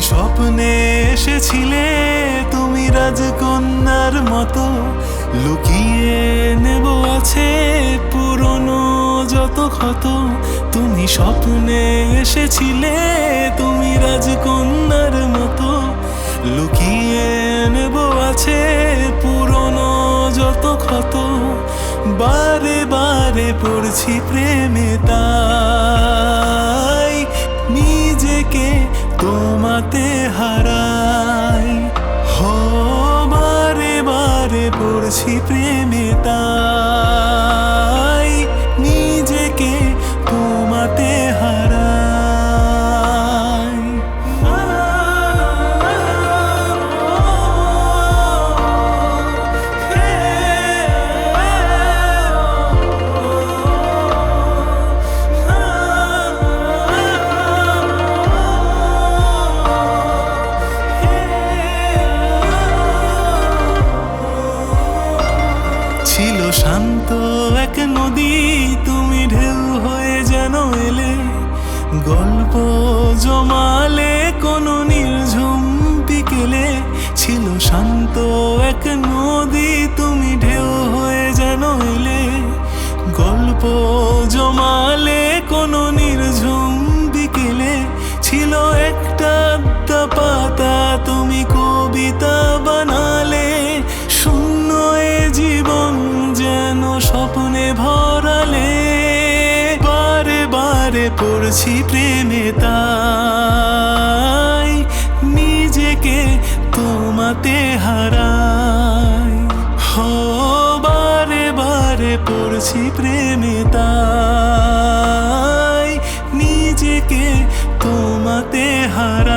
স্বপ্নে এসেছিলে, তুমি রাজকন্যার মতো। লুকিয়ে নেব আছে পুরনো যত ক্ষত। তুমি স্বপ্নে এসেছিলে, তুমি রাজকন্যার মতো। লুকিয়ে নেব আছে পুরনো যত ক্ষত। বারে বারে পড়ছি প্রেমে তাই পড়ছি প্রেমে তাই শান্ত এক নদী, তুমি ঢেউ হয়ে যেন এলে। গল্প জমালে কোনো নির্ঝুম বিকেলে ছিল শান্ত হারে পড়ছি প্রেমে তাই নিজেকে তোমাতে হারাই। হো বারে বারে পড়ছি প্রেমে তাই নিজেকে তোমাতে হারাই।